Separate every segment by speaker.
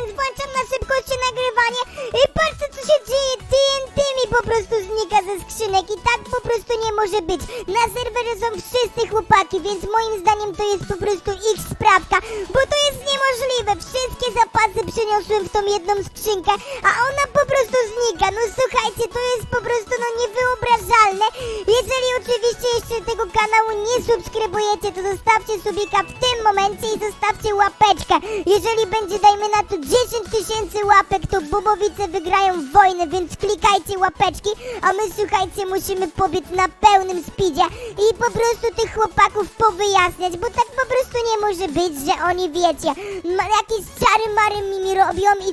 Speaker 1: więc włączam na szybkości nagrywanie i patrzcie co się dzieje, TNT mi po prostu znika ze skrzynek i tak po prostu nie może być. Na serwerze są wszyscy chłopaki, więc moim zdaniem to jest po prostu ich sprawka, bo to jest niemożliwe. Wszystkie zapasy przyniosłem w tą jedną skrzynkę, a ona po prostu znika. No słuchajcie, to jest po prostu no niewyobrażalne. Jeżeli oczywiście jeszcze tego kanału nie subskrybujecie, to zostawcie subika w tym momencie i zostawcie łapeczkę. Jeżeli będzie, dajmy na to 10 tysięcy łapek, to Bobowice wygrają wojnę, więc klikajcie łapeczki, a my słuchajcie, musimy pobiec na pełnym speedzie i po prostu tych chłopaków powyjaśniać, bo tak po prostu nie może być, że oni wiecie, jakieś czary mary mi robią i,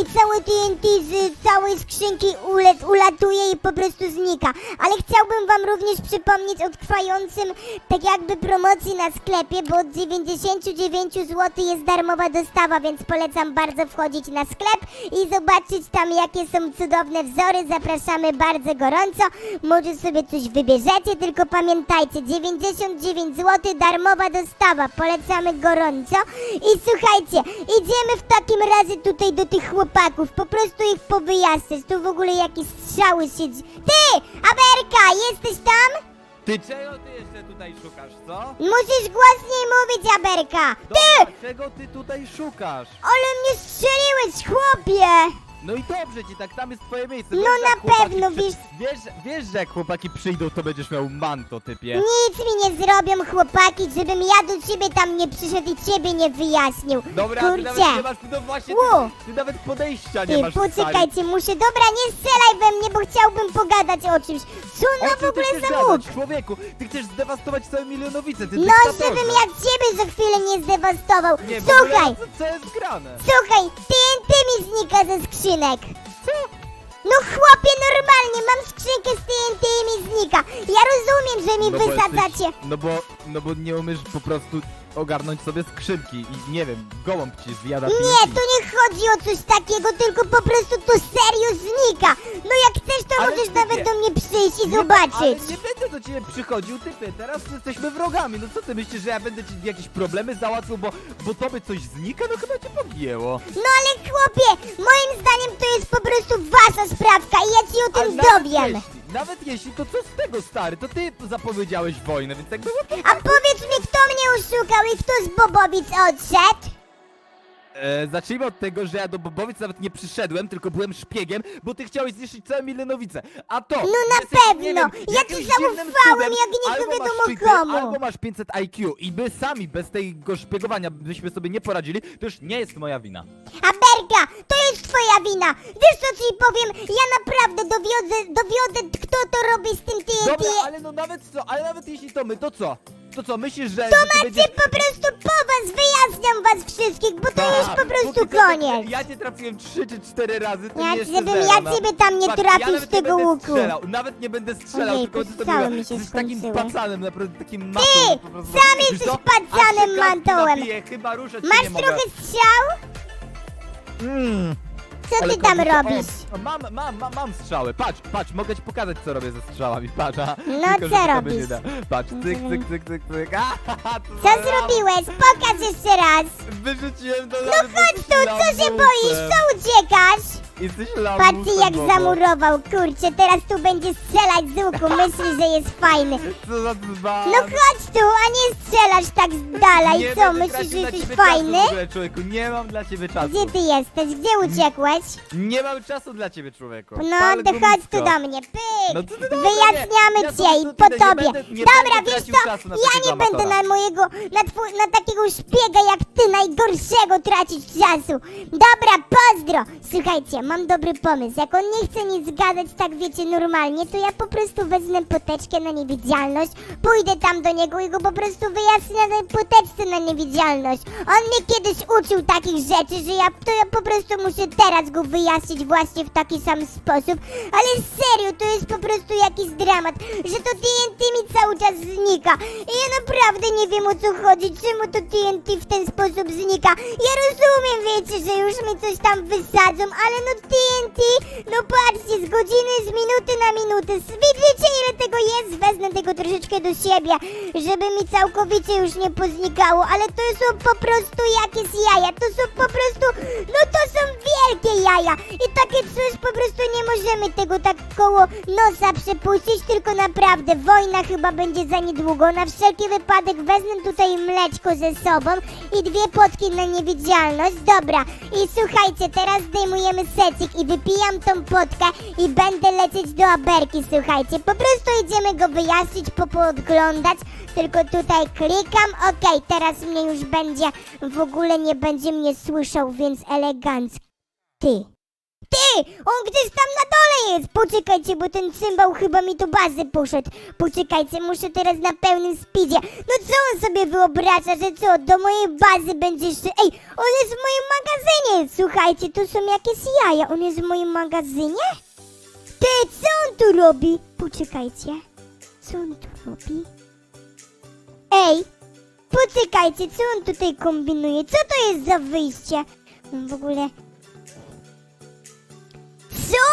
Speaker 1: i całe TNT z całej skrzynki ule, ulatuje i po prostu znika. Ale chciałbym wam również przypomnieć o trwającym tak jakby promocji na sklepie, bo od 99 zł jest darmowa dostawa, więc polecam bardzo wchodzić na sklep i zobaczyć tam jakie są cudowne wzory. Zapraszamy bardzo gorąco. Może sobie coś wybierzecie, tylko pamiętajcie, 99 zł darmowa dostawa. Polecamy gorąco. I słuchajcie, idziemy w takim razie tutaj do tych chłopaków, po prostu ich powyjaśniać. Tu w ogóle jakieś strzały siedzi. Ty, Aberka, jesteś tam?
Speaker 2: Ty czego ty jeszcze tutaj szukasz, co?
Speaker 1: Musisz głośniej mówić, Aberka! Ty!
Speaker 2: Dobra, czego ty tutaj szukasz?
Speaker 1: Ale mnie strzeliłeś, chłopie!
Speaker 2: No i dobrze ci, tak tam jest twoje miejsce.
Speaker 1: No
Speaker 2: Wiesz,
Speaker 1: na
Speaker 2: chłopaki
Speaker 1: pewno,
Speaker 2: przy-
Speaker 1: wiesz-
Speaker 2: Wiesz, wiesz, że jak chłopaki przyjdą, to będziesz miał manto, typie.
Speaker 1: Nic mi nie zrobią, chłopaki, żebym ja do ciebie tam nie przyszedł i ciebie nie wyjaśnił.
Speaker 2: Dobra, ty nawet nie
Speaker 1: Kurczę!
Speaker 2: masz, no właśnie,
Speaker 1: Ło.
Speaker 2: ty, ty nawet podejścia nie
Speaker 1: Ty,
Speaker 2: masz stary.
Speaker 1: poczekajcie, muszę... Dobra, nie strzelaj we mnie, bo chciałbym pogadać o czymś. Co
Speaker 2: O
Speaker 1: no w
Speaker 2: ty
Speaker 1: ogóle
Speaker 2: chcesz
Speaker 1: za łuk?
Speaker 2: gadać, człowieku? Ty chcesz zdewastować całe milionowicę, ty
Speaker 1: No,
Speaker 2: dyktatorze.
Speaker 1: żebym ja ciebie za chwilę nie zdewastował.
Speaker 2: Nie, w ogóle,
Speaker 1: Słuchaj,
Speaker 2: co, co jest grane?
Speaker 1: słuchaj, TNT mi znika ze skrzynek. No chłopie, normalnie, mam skrzynkę z TNT i mi znika. Ja rozumiem, że mi
Speaker 2: No bo
Speaker 1: wysadzacie.
Speaker 2: Jesteś, no bo, no bo nie umiesz po prostu ogarnąć sobie skrzynki i nie wiem, gołąb ci zjada
Speaker 1: Nie,
Speaker 2: TNT.
Speaker 1: tu nie chodzi o coś takiego, tylko po prostu to serio znika. No jak chcesz, to
Speaker 2: Ale
Speaker 1: możesz
Speaker 2: ty
Speaker 1: nawet do mnie przyjść i
Speaker 2: Nie,
Speaker 1: zobaczyć.
Speaker 2: Ale nie będę do ciebie przychodził, typy, teraz jesteśmy wrogami. No co ty myślisz, że ja będę ci jakieś problemy załatwił, bo, bo tobie coś znika? No chyba cię pogięło.
Speaker 1: No ale chłopie, moim zdaniem to jest po prostu wasza sprawka i ja ci o
Speaker 2: Ale
Speaker 1: tym
Speaker 2: nawet
Speaker 1: dowiem.
Speaker 2: Jeśli, nawet jeśli, to co z tego, stary? To ty zapowiedziałeś wojnę, więc tak było.
Speaker 1: A powiedz mi, oszukał i kto z Bobowic odszedł?
Speaker 2: E, zacznijmy od tego, że ja do Bobowic nawet nie przyszedłem, tylko byłem szpiegiem, bo ty chciałeś zniszczyć całe milionowicę. A to...
Speaker 1: No na
Speaker 2: jesteś,
Speaker 1: pewno.
Speaker 2: wiem,
Speaker 1: Ja ci
Speaker 2: jakimś
Speaker 1: zaufałem,
Speaker 2: cudem,
Speaker 1: jak nie
Speaker 2: albo
Speaker 1: wiadomo
Speaker 2: masz cheaty,
Speaker 1: komu.
Speaker 2: Albo masz 500 IQ i my sami bez tego szpiegowania byśmy sobie nie poradzili, to już nie jest moja wina.
Speaker 1: A Berka, to jest twoja wina. Wiesz co ci powiem? Ja naprawdę dowiodę, dowiodę kto to robi z tym TNT.
Speaker 2: Dobra, ale no nawet co, ale nawet jeśli to my, to co? To co, myślisz, że...
Speaker 1: To
Speaker 2: że ty
Speaker 1: macie
Speaker 2: będziesz...
Speaker 1: po prostu po was, wyjaśniam was wszystkich, bo to
Speaker 2: Tak,
Speaker 1: już po prostu
Speaker 2: póki co-
Speaker 1: koniec.
Speaker 2: Ja cię trafiłem 3 czy 4 razy, ty
Speaker 1: Ja
Speaker 2: mi jeszcze
Speaker 1: żebym
Speaker 2: zero,
Speaker 1: ja
Speaker 2: no.
Speaker 1: ciebie tam nie
Speaker 2: Patrz,
Speaker 1: trafił z
Speaker 2: nawet nie
Speaker 1: tego
Speaker 2: będę
Speaker 1: łuku.
Speaker 2: Strzelał, nawet nie będę strzelał,
Speaker 1: Ojej,
Speaker 2: tylko ty to
Speaker 1: strzały
Speaker 2: była,
Speaker 1: mi się
Speaker 2: jesteś takim
Speaker 1: skończyły.
Speaker 2: pacanem, naprawdę takim matą.
Speaker 1: Ty,
Speaker 2: po prostu.
Speaker 1: sam
Speaker 2: Wiesz
Speaker 1: jesteś
Speaker 2: co?
Speaker 1: pacanem,
Speaker 2: Aż się kawki
Speaker 1: mantołem.
Speaker 2: napiję, chyba ruszać się
Speaker 1: Masz
Speaker 2: nie mogę.
Speaker 1: trochę strzał?
Speaker 2: Mm,
Speaker 1: Co
Speaker 2: ale
Speaker 1: ty tam
Speaker 2: kobieta-
Speaker 1: robisz?
Speaker 2: O, mam, mam, mam, mam strzały, patrz, patrz, mogę ci pokazać co robię ze strzałami, patrz, a,
Speaker 1: No,
Speaker 2: tylko, że
Speaker 1: co
Speaker 2: to by
Speaker 1: robisz?
Speaker 2: nie da. Patrz, cyk, cyk, cyk, cyk, cyk, a,
Speaker 1: Co zrobiłeś? Pokaż jeszcze raz.
Speaker 2: Wyrzuciłem do
Speaker 1: No chodź tu, co się boisz? Co uciekasz?
Speaker 2: Jesteś
Speaker 1: Patrzcie jak
Speaker 2: lamusem,
Speaker 1: zamurował, kurczę, teraz tu będzie strzelać z łuku, myśli, że jest fajny.
Speaker 2: Co za dzban.
Speaker 1: No chodź tu, a nie strzelasz tak z dala i co,
Speaker 2: będę
Speaker 1: myślisz,
Speaker 2: tracił
Speaker 1: że
Speaker 2: na
Speaker 1: jesteś
Speaker 2: ciebie
Speaker 1: fajny?
Speaker 2: Czasu w ogóle, człowieku, nie mam dla ciebie czasu.
Speaker 1: Gdzie ty jesteś? Gdzie uciekłeś?
Speaker 2: Nie mam czasu dla ciebie, człowieku.
Speaker 1: No,
Speaker 2: Pal
Speaker 1: to chodź tu
Speaker 2: gumisko.
Speaker 1: do mnie, pyk!
Speaker 2: No to ty
Speaker 1: Wyjaśniamy.
Speaker 2: Ja
Speaker 1: cię i po
Speaker 2: nie
Speaker 1: tobie.
Speaker 2: będę- nie
Speaker 1: Dobra,
Speaker 2: będę
Speaker 1: wiesz
Speaker 2: tracił
Speaker 1: co,
Speaker 2: czasu na
Speaker 1: ja
Speaker 2: takiego
Speaker 1: nie będę
Speaker 2: amatora.
Speaker 1: na mojego, na, twój, na takiego szpiega jak ty, najgorszego tracić czasu. Dobra, pozdro! Słuchajcie, mam dobry pomysł. Jak on nie chce nic gadać tak wiecie normalnie, to ja po prostu wezmę poteczkę na niewidzialność, pójdę tam do niego i go po prostu wyjaśnię na tej poteczce na niewidzialność. On mnie kiedyś uczył takich rzeczy, że ja, to ja po prostu muszę teraz go wyjaśnić właśnie w taki sam sposób. Ale serio, to jest po prostu jakiś dramat, że to TNT mi cały czas znika. I ja naprawdę nie wiem o co chodzi, czemu to TNT w ten sposób znika. Ja rozumiem, wiecie, że już mi coś tam wysadzą, ale no w TNT? No patrzcie, z godziny, z minuty na minutę. Wiecie ile tego jest? Wezmę tego troszeczkę do siebie, żeby mi całkowicie już nie poznikało, ale to są po prostu jakieś jaja. To są po prostu, no to są wielkie jaja. I takie coś po prostu nie możemy tego tak koło nosa przepuścić, tylko naprawdę wojna chyba będzie za niedługo. Na wszelki wypadek wezmę tutaj mleczko ze sobą i dwie potki na niewidzialność. Dobra, i słuchajcie, teraz zdejmujemy i wypijam tą potkę i będę lecieć do Aberki, słuchajcie. Po prostu idziemy go wyjaśnić, popodglądać. Tylko tutaj klikam, okej, teraz mnie już będzie, w ogóle nie będzie mnie słyszał, więc elegancko. Ty, ty! On gdzieś tam na dole jest! Poczekajcie, bo ten cymbał chyba mi do bazy poszedł. Poczekajcie, muszę teraz na pełnym speedzie. No co on sobie wyobraża, że co, do mojej bazy będzie jeszcze... Ej, on jest w moim magazynie! Słuchajcie, tu są jakieś jaja. On jest w moim magazynie? Ty, co on tu robi? Poczekajcie. Co on tu robi? Ej, poczekajcie, co on tutaj kombinuje? Co to jest za wyjście? On w ogóle... Co?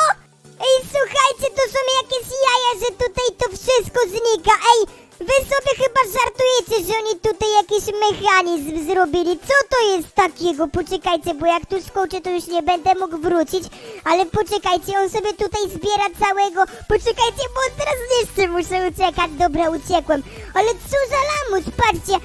Speaker 1: Ej, słuchajcie, to są jakieś jaja, że tutaj to wszystko znika. Ej, wy sobie chyba żartujecie, że oni tutaj jakiś mechanizm zrobili. Co to jest takiego? Poczekajcie, bo jak tu skoczę, to już nie będę mógł wrócić. Ale poczekajcie, on sobie tutaj zbiera całego... Poczekajcie, bo on teraz jeszcze muszę uciekać. Dobra, uciekłem. Ale co za lamus, patrzcie.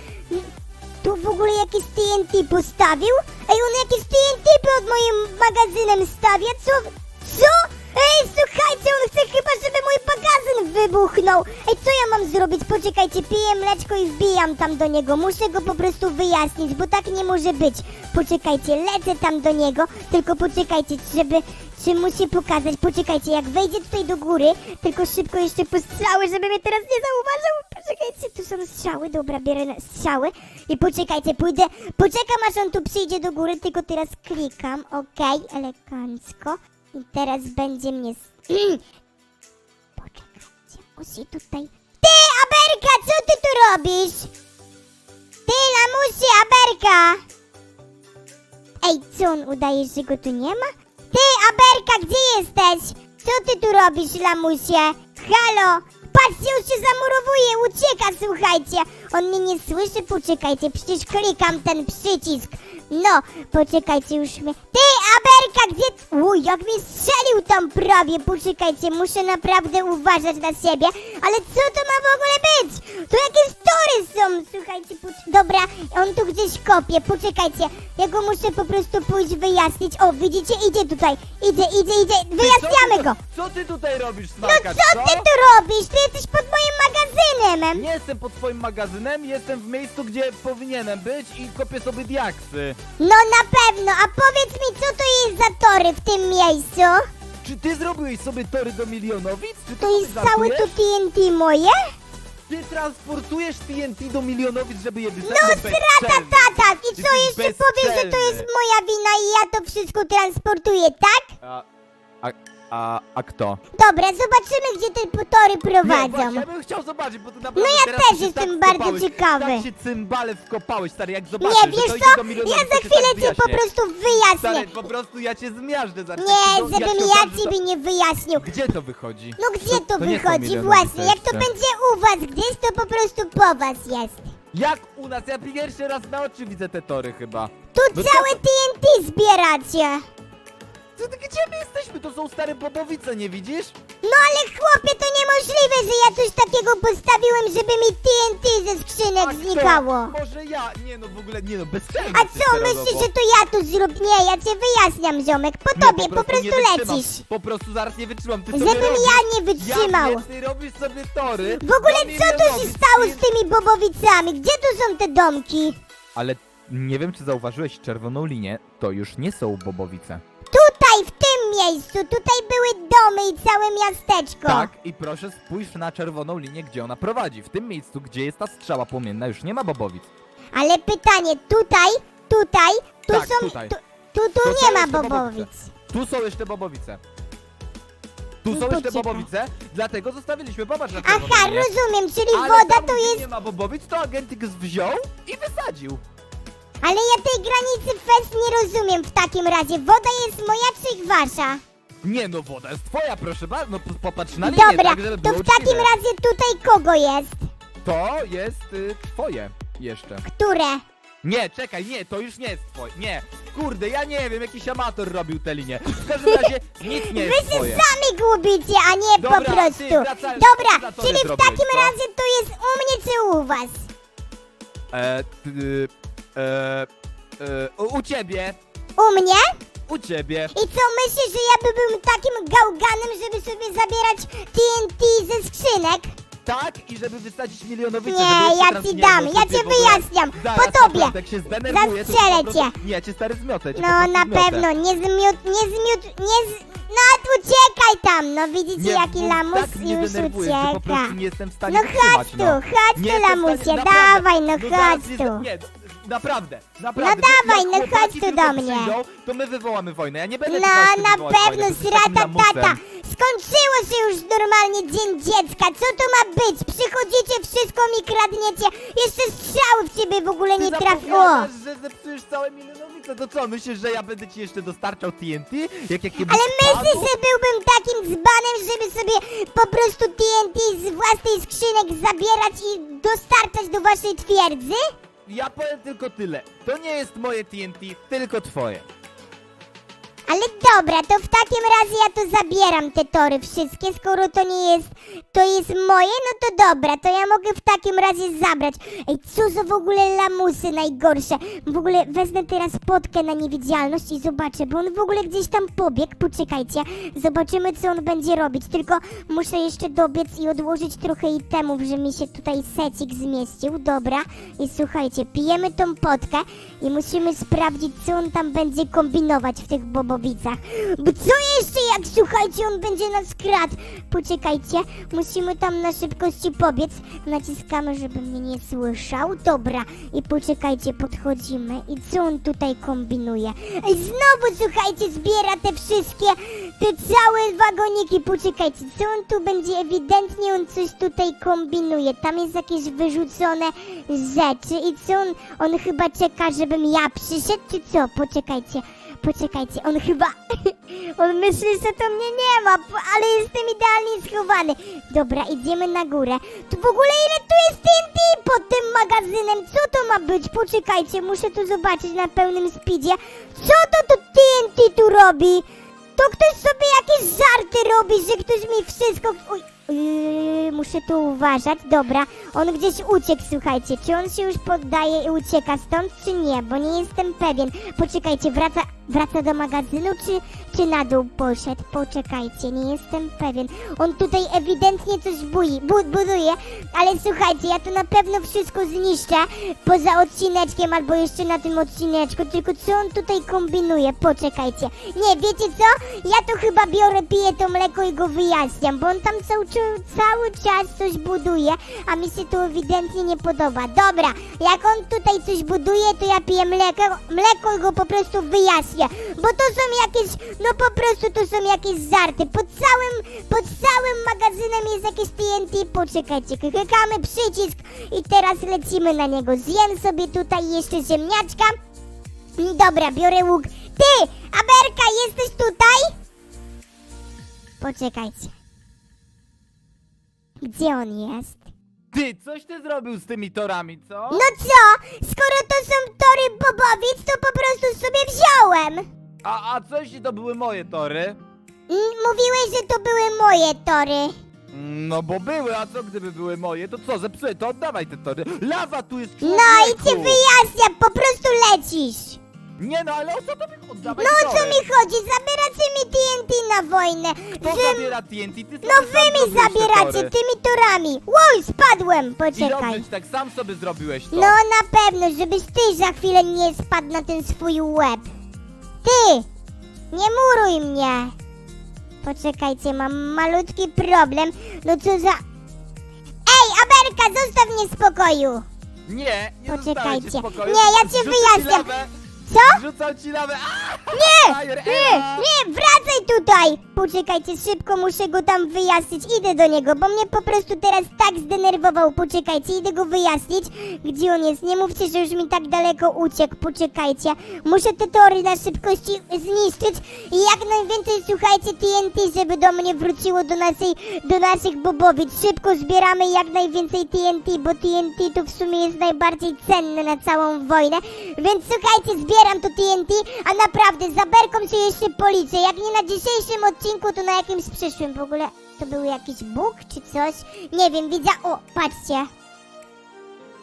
Speaker 1: Tu w ogóle jakieś TNT postawił? Ej, on jakieś TNT pod moim magazynem stawia? Co? Co? Ej, słuchajcie, on chce chyba, żeby mój magazyn wybuchnął. Ej, co ja mam zrobić? Poczekajcie, piję mleczko i wbijam tam do niego. Muszę go po prostu wyjaśnić, bo tak nie może być. Poczekajcie, lecę tam do niego, tylko poczekajcie, żeby... Czy musi pokazać? Poczekajcie, jak wejdzie tutaj do góry, tylko szybko jeszcze postrzały, żeby mnie teraz nie zauważył. Poczekajcie, tu są strzały, dobra, bierę na- strzały i poczekajcie, pójdę, poczekam aż on tu przyjdzie do góry, tylko teraz klikam, okej, elegancko. I teraz będzie mnie... Mm. Poczekajcie, musi tutaj... Ty, Aberka, co ty tu robisz? Ty, lamusie, Aberka! Ej, co on udaje, że go tu nie ma? Ty, Aberka, gdzie jesteś? Co ty tu robisz, lamusie? Halo? Patrzcie, się zamurowuje, ucieka, słuchajcie. On mnie nie słyszy, poczekajcie, przecież klikam ten przycisk. No, poczekajcie, już mnie... Ty, Aberka, gdzie... Uj, jak mi strzelił tam prawie, poczekajcie, muszę naprawdę uważać na siebie. Ale co to ma w ogóle być? Gdzieś kopie, poczekajcie. Ja go muszę po prostu pójść wyjaśnić. O, widzicie, idzie tutaj. Idzie, idzie, idzie. Wyjaśniamy go.
Speaker 2: Co ty tutaj robisz,
Speaker 1: No
Speaker 2: smarkacz,
Speaker 1: co ty tu robisz? Ty jesteś pod moim magazynem.
Speaker 2: Nie jestem pod twoim magazynem, jestem w miejscu, gdzie powinienem być i kopię sobie diaksy.
Speaker 1: No na pewno, a powiedz mi, co to jest za tory w tym miejscu?
Speaker 2: Czy ty zrobiłeś sobie tory do milionowic? Czy ty
Speaker 1: To
Speaker 2: sobie
Speaker 1: jest całe
Speaker 2: żartujesz?
Speaker 1: to TNT moje?
Speaker 2: Ty transportujesz TNT do milionowic, żeby je wysadzić?
Speaker 1: No strata tata! I
Speaker 2: Ty
Speaker 1: co
Speaker 2: jesteś
Speaker 1: jeszcze powiesz, że to jest moja wina i ja to wszystko transportuję, tak?
Speaker 2: A, a, a, a kto?
Speaker 1: Dobra, zobaczymy, gdzie te tory
Speaker 2: Nie,
Speaker 1: prowadzą.
Speaker 2: właśnie, ja bym chciał zobaczyć, bo ty naprawdę
Speaker 1: No ja
Speaker 2: teraz
Speaker 1: też
Speaker 2: się
Speaker 1: jestem
Speaker 2: tak
Speaker 1: bardzo
Speaker 2: wkopałeś,
Speaker 1: ciekawy.
Speaker 2: Tak się cymbale wkopałeś, stary, jak zobaczysz,
Speaker 1: Nie,
Speaker 2: że to
Speaker 1: wiesz
Speaker 2: idzie
Speaker 1: co?
Speaker 2: do
Speaker 1: Ja
Speaker 2: to
Speaker 1: za
Speaker 2: cię
Speaker 1: chwilę
Speaker 2: tak
Speaker 1: cię po
Speaker 2: wyjaśnię.
Speaker 1: prostu wyjaśnię.
Speaker 2: Stary, po prostu ja cię zmiażdżę za
Speaker 1: Nie,
Speaker 2: ci
Speaker 1: żebym ja ciebie nie wyjaśnił.
Speaker 2: To... Gdzie to wychodzi?
Speaker 1: No gdzie to,
Speaker 2: to nie są
Speaker 1: wychodzi właśnie? Jak to
Speaker 2: jeszcze.
Speaker 1: będzie u was gdzieś, to po prostu po was jest.
Speaker 2: Jak u nas? Ja pierwszy raz na oczy widzę te tory chyba.
Speaker 1: Tu
Speaker 2: No
Speaker 1: całe
Speaker 2: to-
Speaker 1: TNT zbieracie.
Speaker 2: Co, ty- gdzie my jesteśmy? To są stare bobowice, nie widzisz?
Speaker 1: No ale chłopie, to niemożliwe, że ja coś takiego postawiłem, żeby mi TNT ze skrzynek
Speaker 2: A kto?
Speaker 1: znikało.
Speaker 2: Może ja? Nie no, w ogóle nie no, bez sensu.
Speaker 1: A co, myślisz, że to ja tu zrobię? Nie, ja cię wyjaśniam, ziomek. Po tobie, po prostu,
Speaker 2: nie wytrzymam.
Speaker 1: lecisz.
Speaker 2: Po prostu zaraz nie wytrzymam. Ty sobie
Speaker 1: Żebym
Speaker 2: robisz,
Speaker 1: ja nie wytrzymał.
Speaker 2: Ja wiem, ty robisz sobie tory.
Speaker 1: W ogóle co tu się stało z tymi bobowicami? Gdzie tu są te domki?
Speaker 2: Ale nie wiem, czy zauważyłeś czerwoną linię. To już nie są bobowice.
Speaker 1: Miejscu, tutaj były domy i całe miasteczko.
Speaker 2: Tak, i proszę spójrz na czerwoną linię, gdzie ona prowadzi. W tym miejscu, gdzie jest ta strzała płomienna, już nie ma bobowic.
Speaker 1: Ale pytanie, tutaj, tutaj, tu
Speaker 2: Tak,
Speaker 1: są...
Speaker 2: tutaj.
Speaker 1: Tu, tu, tu
Speaker 2: To
Speaker 1: nie ma
Speaker 2: jeszcze
Speaker 1: bobowic.
Speaker 2: bobowice. Tu są jeszcze bobowice. Tu
Speaker 1: No
Speaker 2: są jeszcze bobowice, dlatego zostawiliśmy. Popatrz na czerwoną
Speaker 1: Aha,
Speaker 2: linię.
Speaker 1: rozumiem, czyli
Speaker 2: Ale
Speaker 1: woda
Speaker 2: tam,
Speaker 1: to
Speaker 2: gdzie
Speaker 1: jest...
Speaker 2: nie ma bobowic, to agentyk wziął i wysadził.
Speaker 1: Ale ja tej granicy fest nie rozumiem w takim razie. Woda jest moja czy wasza?
Speaker 2: Nie no, woda jest twoja, proszę bardzo, no p- popatrz na linię,
Speaker 1: Dobra,
Speaker 2: tak, żeby
Speaker 1: to
Speaker 2: było
Speaker 1: w takim
Speaker 2: uczciwe.
Speaker 1: razie tutaj kogo jest?
Speaker 2: To jest y, twoje jeszcze.
Speaker 1: Które?
Speaker 2: Nie, czekaj, nie, to już nie jest twoje, nie. Kurde, ja nie wiem, jakiś amator robił tę linię. W każdym razie nic nie
Speaker 1: Wy
Speaker 2: jest
Speaker 1: się
Speaker 2: twoje.
Speaker 1: sami gubicie, a nie
Speaker 2: Dobra,
Speaker 1: po prostu.
Speaker 2: ty wracaj-
Speaker 1: Dobra, czyli w
Speaker 2: zrobiłeś,
Speaker 1: takim
Speaker 2: co?
Speaker 1: razie to jest u mnie czy u was?
Speaker 2: E, ty, e, e, u, u ciebie,
Speaker 1: U mnie?
Speaker 2: u ciebie.
Speaker 1: I co myślisz, że ja by był takim gałganem, żeby sobie zabierać TNT ze skrzynek?
Speaker 2: Tak, i żeby wysadzić milionowice,
Speaker 1: Nie,
Speaker 2: żeby jeszcze
Speaker 1: ja ci
Speaker 2: nie
Speaker 1: dam, ja
Speaker 2: co ty
Speaker 1: cię
Speaker 2: w ogóle-
Speaker 1: wyjaśniam,
Speaker 2: Zaraz,
Speaker 1: po tobie.
Speaker 2: naprawdę, Jak się zdenerwuję, to
Speaker 1: Zastrzelę
Speaker 2: po prostu-
Speaker 1: cię.
Speaker 2: Nie, cię stary zmiotę, cię po
Speaker 1: No
Speaker 2: prostu
Speaker 1: na
Speaker 2: zmiotę.
Speaker 1: pewno, nie zmiót, nie zmiót, nie z... No uciekaj tam, no widzicie jaki
Speaker 2: bo
Speaker 1: lamus
Speaker 2: tak mnie
Speaker 1: już
Speaker 2: denerwujesz, że po
Speaker 1: ucieka.
Speaker 2: prostu nie jestem w stanie
Speaker 1: No
Speaker 2: wytrzymać,
Speaker 1: chodź tu,
Speaker 2: no.
Speaker 1: chodź
Speaker 2: Nie
Speaker 1: tu
Speaker 2: jestem w
Speaker 1: lamusie,
Speaker 2: stanie- naprawdę,
Speaker 1: dawaj, no
Speaker 2: zaraz
Speaker 1: chodź
Speaker 2: nie-
Speaker 1: tu.
Speaker 2: Nie, no, naprawdę, naprawdę.
Speaker 1: No dawaj, no
Speaker 2: chłopaki
Speaker 1: chodź tu
Speaker 2: tylko
Speaker 1: do mnie.
Speaker 2: Przyjdą, to my wywołamy wojnę, ja nie będę
Speaker 1: No na
Speaker 2: wywołać
Speaker 1: pewno,
Speaker 2: wojny, to jest takim
Speaker 1: srata
Speaker 2: lamusem.
Speaker 1: tata. Skończyło się już normalnie dzień dziecka, co to ma być? Przychodzicie, wszystko mi kradniecie, jeszcze strzał w ciebie w ogóle nie
Speaker 2: Ty
Speaker 1: trafiło.
Speaker 2: zapowiadasz, że zepsujesz całe milionowice, to co, myślisz, że ja będę ci jeszcze dostarczał TNT? Jak jakieś
Speaker 1: Ale myślisz, że byłbym takim dzbanem, żeby sobie po prostu TNT z własnej skrzynek zabierać i dostarczać do waszej twierdzy?
Speaker 2: Ja powiem tylko tyle, to nie jest moje TNT, tylko twoje.
Speaker 1: Ale dobra, to w takim razie ja to zabieram te tory wszystkie, skoro to nie jest, to jest moje, no to dobra, to ja mogę w takim razie zabrać. Ej, co za w ogóle lamusy najgorsze. W ogóle wezmę teraz potkę na niewidzialność i zobaczę, bo on w ogóle gdzieś tam pobiegł, poczekajcie, zobaczymy co on będzie robić, tylko muszę jeszcze dobiec i odłożyć trochę itemów, że mi się tutaj secik zmieścił, dobra. I słuchajcie, pijemy tą potkę i musimy sprawdzić, co on tam będzie kombinować w tych Bo co jeszcze, jak słuchajcie, on będzie nas kradł? Poczekajcie, musimy tam na szybkości pobiec. Naciskamy, żeby mnie nie słyszał. Dobra, i poczekajcie, podchodzimy. I co on tutaj kombinuje? Znowu, słuchajcie, zbiera te wszystkie, te całe wagoniki. Poczekajcie, co on tu będzie? Ewidentnie on coś tutaj kombinuje. Tam jest jakieś wyrzucone rzeczy. I co on, on chyba czeka, żebym ja przyszedł, czy co? Poczekajcie. Poczekajcie, on chyba. On myśli, że to mnie nie ma, ale jestem idealnie schowany. Dobra, idziemy na górę. Tu w ogóle ile tu jest TNT pod tym magazynem? Co to ma być? Poczekajcie, muszę to zobaczyć na pełnym speedzie. Co to to TNT tu robi? To ktoś sobie jakieś żarty robi, że ktoś mi wszystko. Uj, yy, muszę tu uważać. Dobra, on gdzieś uciekł, słuchajcie. Czy on się już poddaje i ucieka stąd, czy nie? Bo nie jestem pewien. Poczekajcie, wraca, wraca do magazynu, czy, czy na dół poszedł? Poczekajcie, nie jestem pewien. On tutaj ewidentnie coś bui, bu, buduje, ale słuchajcie, ja to na pewno wszystko zniszczę poza odcineczkiem albo jeszcze na tym odcineczku. Tylko co on tutaj kombinuje? Poczekajcie. Nie, wiecie co? Ja to chyba biorę, piję to mleko i go wyjaśniam, bo on tam cały, cały czas coś buduje, a mi się to ewidentnie nie podoba. Dobra, jak on tutaj coś buduje, to ja piję mleko, mleko i go po prostu bo to są jakieś, no po prostu to są jakieś żarty. Pod całym, pod całym magazynem jest jakieś TNT. Poczekajcie, klikamy przycisk i teraz lecimy na niego. Zjem sobie tutaj jeszcze ziemniaczka. Dobra, biorę łuk. Ty, Aberka, jesteś tutaj? Poczekajcie. Gdzie on jest?
Speaker 2: Ty, coś ty zrobił z tymi torami, co?
Speaker 1: No co? Skoro to są tory bobowic, to po prostu sobie wziąłem.
Speaker 2: A, a co jeśli to były moje tory?
Speaker 1: Mm, Mówiłeś, że to były moje tory.
Speaker 2: No bo były, a co gdyby były moje? To co, zepsuję, to oddawaj te tory. Lawa tu jest
Speaker 1: No
Speaker 2: człowieku!
Speaker 1: i cię wyjaśniam, po prostu lecisz.
Speaker 2: Nie no, ale o co to mi oddawaj
Speaker 1: No o co mi chodzi? Zabieracie mi TNT na wojnę.
Speaker 2: Kto
Speaker 1: Wy,
Speaker 2: zabiera TNT? Ty sobie
Speaker 1: no
Speaker 2: sam
Speaker 1: wy mi
Speaker 2: zrobiłeś te
Speaker 1: zabieracie
Speaker 2: tory.
Speaker 1: tymi torami. Łoj, spadłem.
Speaker 2: I
Speaker 1: Poczekaj.
Speaker 2: dobrze ci tak sam sobie zrobiłeś to.
Speaker 1: No na pewno, żebyś ty za chwilę nie spadł na ten swój łeb. Ty! Nie muruj mnie! Poczekajcie, mam malutki problem. No co za... Ej, Aberka, zostaw mnie w spokoju!
Speaker 2: Nie, nie
Speaker 1: Poczekajcie.
Speaker 2: zostawię cię w spokoju.
Speaker 1: Nie, ja cię
Speaker 2: Zrzucę ci
Speaker 1: wyjaśniam.
Speaker 2: lawę,
Speaker 1: Co?
Speaker 2: Rzucam ci lawę. A!
Speaker 1: Nie!
Speaker 2: Fire
Speaker 1: Nie!
Speaker 2: Ela!
Speaker 1: Nie! Wracaj tutaj! Poczekajcie, szybko muszę go tam wyjaśnić. Idę do niego, bo mnie po prostu teraz tak zdenerwował. Poczekajcie, idę go wyjaśnić. Gdzie on jest? Nie mówcie, że już mi tak daleko uciekł. Poczekajcie. Muszę te tory na szybkości zniszczyć i jak najwięcej, słuchajcie, TNT, żeby do mnie wróciło do naszej, do naszych bobowic. Szybko zbieramy jak najwięcej TNT, bo TNT to w sumie jest najbardziej cenne na całą wojnę. Więc słuchajcie, zbieram to TNT, a naprawdę za berką się jeszcze policzę. Jak nie na dzisiejszym odcinku, to na jakimś przyszłym. W ogóle to był jakiś bóg czy coś? Nie wiem, widzia... O, patrzcie.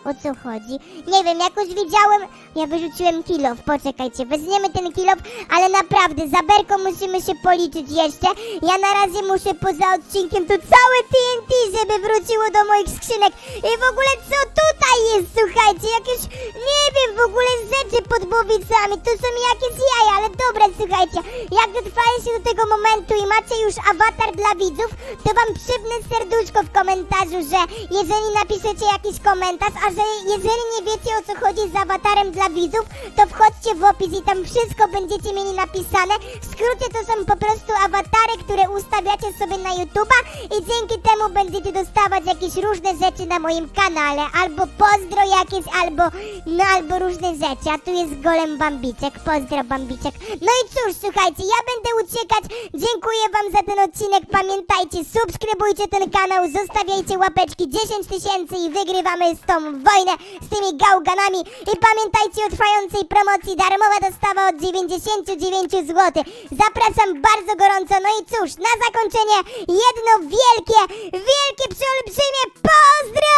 Speaker 1: O co chodzi? Nie wiem, jakoś widziałem. Ja wyrzuciłem kilof, poczekajcie, weźmiemy ten kilof, ale naprawdę, za berką musimy się policzyć jeszcze. Ja na razie muszę poza odcinkiem tu całe TNT, żeby wróciło do moich skrzynek. I w ogóle co tutaj jest, słuchajcie, jakieś, nie wiem, w ogóle rzeczy pod głowicami, to są jakieś jaja, ale dobra, słuchajcie, jak dotrwaliście do tego momentu i macie już awatar dla widzów, to wam przybnę serduszko w komentarzu, że jeżeli napiszecie jakiś komentarz, a że jeżeli nie wiecie o co chodzi z awatarem dla widzów, to wchodźcie w opis i tam wszystko będziecie mieli napisane. W skrócie to są po prostu awatary, które ustawiacie sobie na YouTube'a i dzięki temu będziecie dostawać jakieś różne rzeczy na moim kanale, albo pozdro jakieś, albo no albo różne rzeczy, a tu jest golem Bambiczek, pozdro Bambiczek. No i cóż, słuchajcie, ja będę uciekać, dziękuję wam za ten odcinek, pamiętajcie, subskrybujcie ten kanał, zostawiajcie łapeczki. 10 tysięcy i wygrywamy z tą wojnę, z tymi gałganami. I pamiętajcie o trwającej promocji, darmowa dostawa od 99 zł. Zapraszam bardzo gorąco, no i cóż, na zakończenie jedno wielkie, wielkie, przeolbrzymie pozdro!